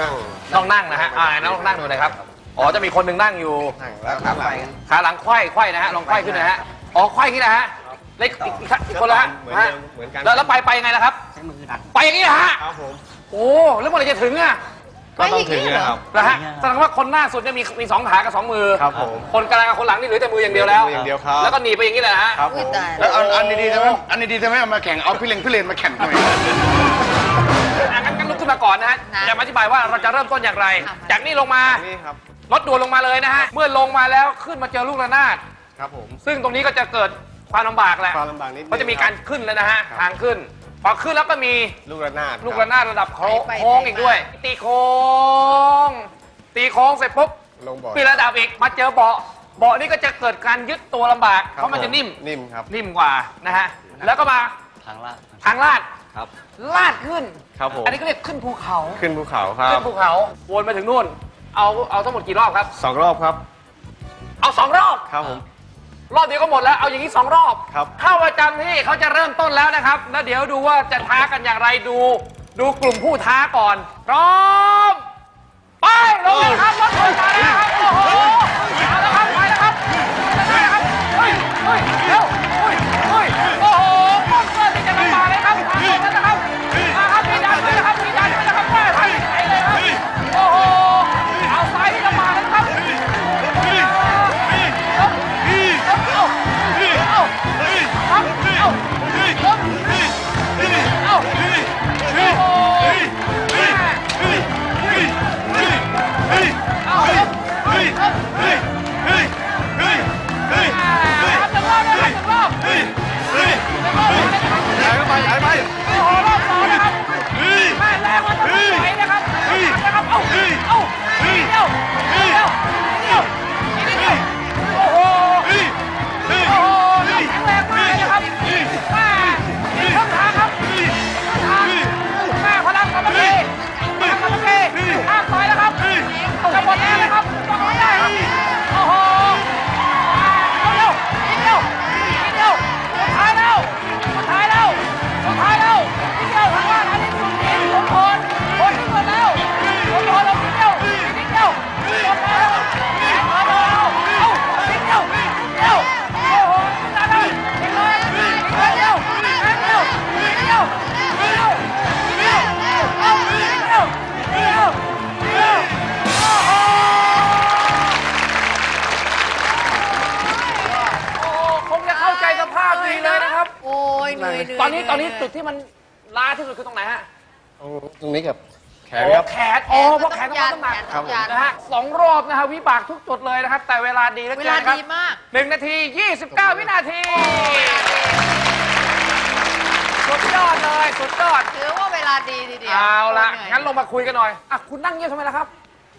นั่งต้องนั่งนะฮะอ่าน้องลองนั่งดูหน่อยครับอ๋อจะมีคนหนึ่งนั่งอยู่นั่งแล้วขาหลังขาหลังไขว้ไขว้นะฮะลองไขว้ขึ้นนะฮะอ๋อไขว้อย่างนี้นะฮะเล็กอีกอีกอีกคนละฮะเหมือนฮะเดิมเหมือนกันแล้วแล้วไปไปยังไงล่ะครับใช้มือดันไปอย่างนี้นะฮะครับผมโอ้แล้วเมื่อไหรจะถึงอะก็ต้องถึงนะครับนะฮะแสดงว่าคนหน้าสุดเนี่ยมีมีสองขากับสองมือครับผมคนกลางกับคนหลังนี่เหลือแต่มืออย่างเดียวแล้วมืออย่างเดียวครับแล้วก็หนีบไปอย่างนี้แหละฮะครับผมแล้วอันอันดีๆทำไมอันดีๆทำไมเอามาแข่งเอาพี่เลงพี่เลนมาแข่งทำไม มาก่อนนะฮะนะจะมาอธิบายว่าเราจะเริ่มต้นอย่างไรค่ะจากนี้ลงมานี่ครับรถด่วนลงมาเลยนะฮะเมื่อลงมาแล้วขึ้นมาเจอลูกระนาดครับผม ซึ่งตรงนี้ก็จะเกิดความลำบากแหละความลำบากนิดนึงเพราะจะมีการขึ้นแล้วนะฮะครับทางขึ้น พอขึ้นแล้วก็มีลูกระนาดลูกระนาดระดับโค้งไปไปโค้งอีกด้วย ตีโค้งตีโค้งเสร็จปุ๊บลงบ่อยมีระดับอีกมาเจอเบาะเบาะนี่ก็จะเกิดการยึดตัวลำบากครับเพราะมันจะนิ่มนิ่มครับนิ่มกว่านะฮะแล้วก็มาทางลาดทางลาด ครับ ลาดขึ้น ครับผม อันนี้ก็เรียกขึ้นภูเขา ขึ้นภูเขาครัขึ้บนภูเขา วนมาถึงนู่น เอาเอาทั้งหมดกี่รอบครับ สองรอบครับ เอาสองรอบ ครับผม รอบเดียวก็หมดแล้ว เอาอย่างนี้สองรอบ ครับ เข้าประจำที่เขาจะเริ่มต้นแล้วนะครับ แล้วเดี๋ยวดูว่าจะท้ากันอย่างไรดู ดูกลุ่มผู้ท้าก่อน พร้อม ไปลงเลยครับ จุดที่มันล้าที่สุดคือตรงไหนฮะตรงนี้กับแขนโอ้ครับ แขนโอ้เพราะแขนต้องรับน้ำหนักครับผม นะฮะสองรอบนะฮะวิบากทุกจุดเลยนะครับ แต่เวลาดีเหลือเวเกิลานครับดีมาก หนึ่งนาที 29 วินาที สุดยอดเลย สุดยอด ถือว่าเวลาดีทีเดียวเอาละโยเหยงั้นลงมาคุยกันหน่อยอะคุณนั่งเงียบทำไมล่ะครับ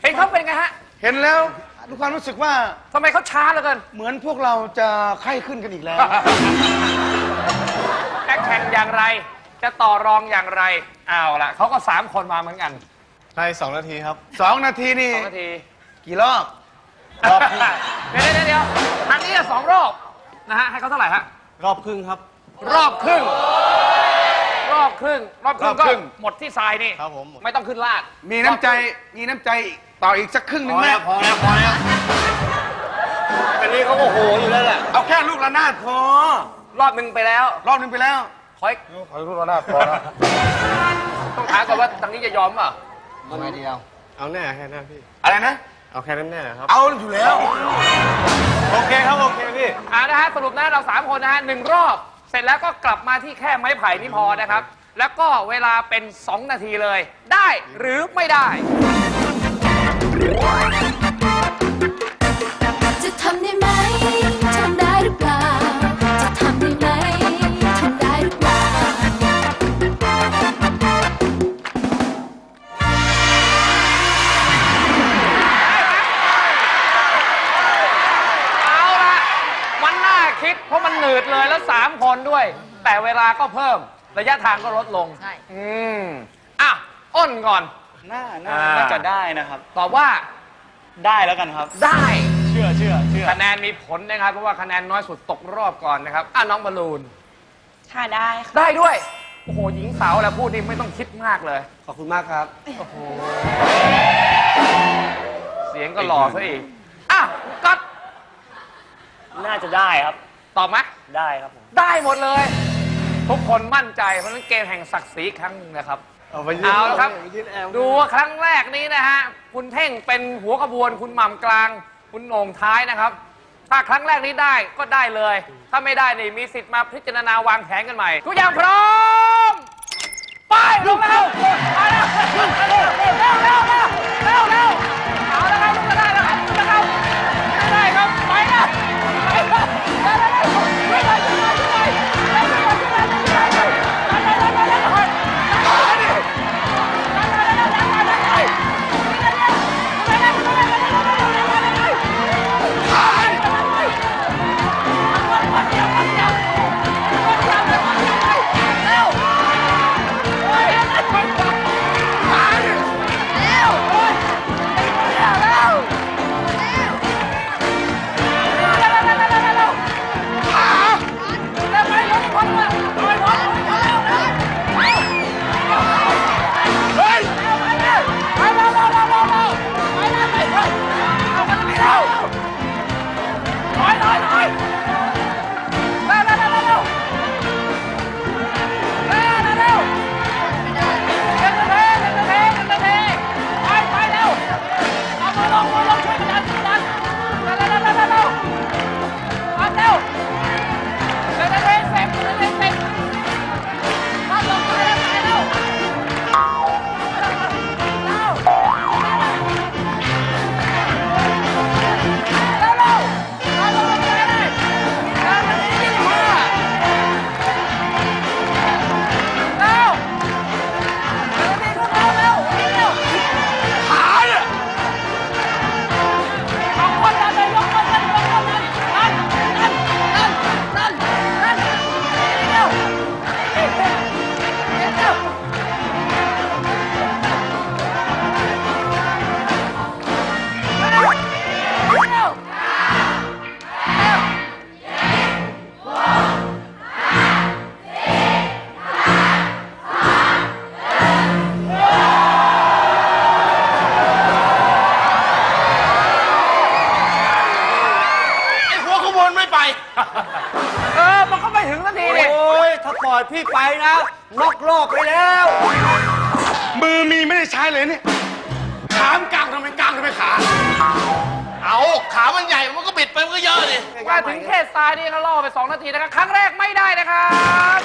เห็นเขาเป็นไงฮะเห็นแล้วลูกความรู้สึกว่าทำไมเขาช้าเหลือเกิน เหมือนพวกเราจะไข้ขึ้นกันอีกแล้ว จะแข่งอย่างไร จะต่อรองอย่างไรเอาละเขาก็สามคนมาเหมือนกันใช่สองนาทีครับสองนาทีนี่สองนาที กี่รอบรอบครึ่งเดี๋ยวเดี๋ยวเดี๋ยวทางนี้อะสองรอบนะฮะให้เขาเท่าไหร่ฮะรอบครึ่งครับ รอบครึ่ง รอบครึ่ง รอบครึ่งรอบก็ครึ่งหมดที่ทรายนี่ครับผมไม่ต้องขึ้นลาด มีน้ำใจมีน้ำใจต่ออีกสักครึ่งหนึ่งไหมพอแล้วพอแล้วอันนี้เขาก็โหอยู่แล้วแหละเอาแค่ลูกระนาดพอ รอบหนึ่งไปแล้ว รอบหนึงไปแล้วขออีกขอลูกระนาดพอแล้วต้องถามก่อนว่าทางนี้จะยอมเปล่าเอาไงดีเอาเอาแน่แค่นั้นพี่ อะไรนะ เอาแค่นั้นแน่ครับ เอาอยู่แล้ว โอเคครับโอเคพี่ อ่านะฮะสรุปนะเราสามคนนะฮะหนึ่งรอบ เสร็จแล้วก็กลับมาที่แค่ไม้ไผ่นี่พอนะครับ แล้วก็เวลาเป็น 2 นาทีเลย ได้หรือไม่ได้ นด้วย แต่เวลาก็เพิ่ม ระยะทางก็ลดลงใช่อะอ้นก่อนน่า น่าจะได้นะครับ ตอบว่าได้แล้วกันครับ ได้ เชื่อเชื่อเชื่อ คะแนนมีผลนะครับ เพราะว่าคะแนนน้อยสุดตกรอบก่อนนะครับอะน้องบอลลูน ค่ะได้ค่ะได้ด้วย โอ้โห หญิงสาวแล้วพูดนี่ไม่ต้องคิดมากเลย ขอบคุณมากครับโอ้โหเสียงก็หล่อซะอีก อะก็น่าจะได้ครับ ตอบไหม ได้ครับผมได้หมดเลย ทุกคนมั่นใจเพราะฉะนั้นเกมแห่งศักดิ์ศรีครั้งหนึงนะครับ เอาไปยืดครับดูว่าครั้งแรกนี้นะฮะ คุณเท่งเป็นหัวขบวน คุณหม่ำกลาง คุณโหน่งท้ายนะครับ ถ้าครั้งแรกนี้ได้ก็ได้เลย ถ้าไม่ได้นี่มีสิทธิ์มาพิจารณาวางแผนกันใหม่ ทุกอย่างพร้อม ไปลงแล้วไปแล้วเร็วเร็วเร็วเร็ว อยพี่ไปนะน็อกรอบไปแล้ว มือมีไม่ได้ใช้เลยเนี่ยขามนกลางทำไมกลางทำไมขา เอาขามันใหญ่ มันก็บิดไปมันก็เยอะดิมาถึงเขตทรายนี่ก็ล่อไป 2 นาทีนะครับ ครั้งแรกไม่ได้นะครับ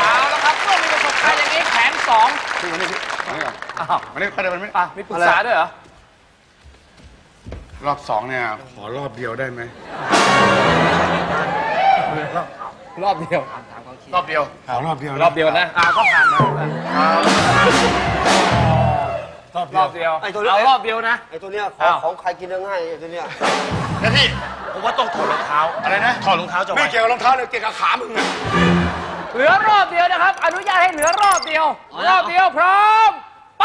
เอาละครับเมื่อมีประสบการณ์อย่างนี้แผนสองพี่มานี่พี่มานี่ก่อนอ้าวมานี่ไปเดี๋ยวมันไม่อะมีปรึกษาด้วยเหรอ รอบสองเนี่ย ขอรอบเดียวได้ไหม รอบเดียว รอบเดียวขอรอบเดียวรอบเดียวนะอ่าก็ผ่านนะรอบเดียวไอ้ตัวนี้เอารอบเดียวนะไอ้ตัวเนี้ยขออ้าวงของใครกินได้ง่ายไอ้ตัวเนี้ยแล้วพี่ผมว่าต้องถอดรองเท้าอะไรนะถอดรองเท้าจะไม่ไว้เกี่ยวกับรองเท้าเลยเกี่ยวกับขามึงอะเหลือรอบเดียวนะครับ อนุญาตให้เหลือรอบเดียว รอบเดียวพร้อม ไป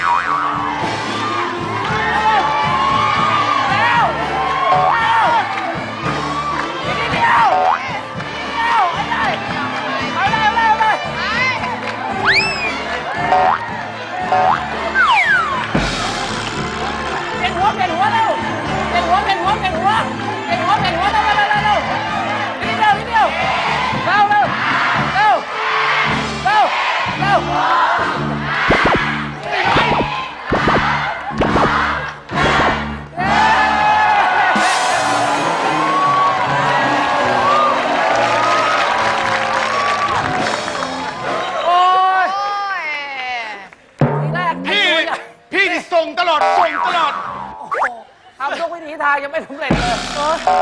ท